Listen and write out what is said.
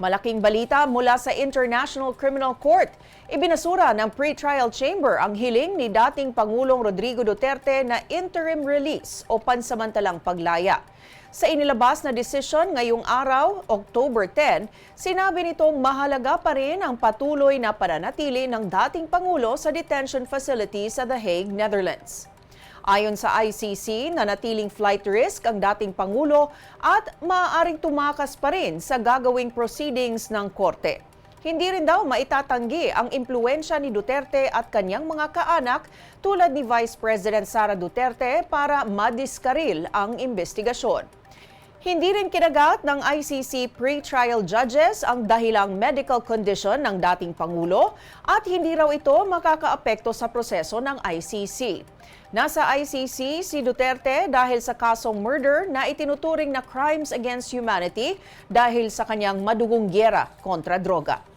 Malaking balita mula sa International Criminal Court. Ibinasura ng pre-trial chamber ang hiling ni dating Pangulong Rodrigo Duterte na interim release o pansamantalang paglaya. Sa inilabas na desisyon ngayong araw, October 10, sinabi nitong mahalaga pa rin ang patuloy na pananatili ng dating Pangulo sa detention facility sa The Hague, Netherlands. Ayon sa ICC, nanatiling flight risk ang dating Pangulo at maaaring tumakas pa rin sa gagawing proceedings ng korte. Hindi rin daw maitatanggi ang impluensya ni Duterte at kanyang mga kaanak tulad ni Vice President Sara Duterte para madiskaril ang investigasyon. Hindi rin kinagat ng ICC pre-trial judges ang dahilang medical condition ng dating Pangulo at hindi raw ito makakaapekto sa proseso ng ICC. Nasa ICC si Duterte dahil sa kasong murder na itinuturing na crimes against humanity dahil sa kanyang madugong gyera kontra droga.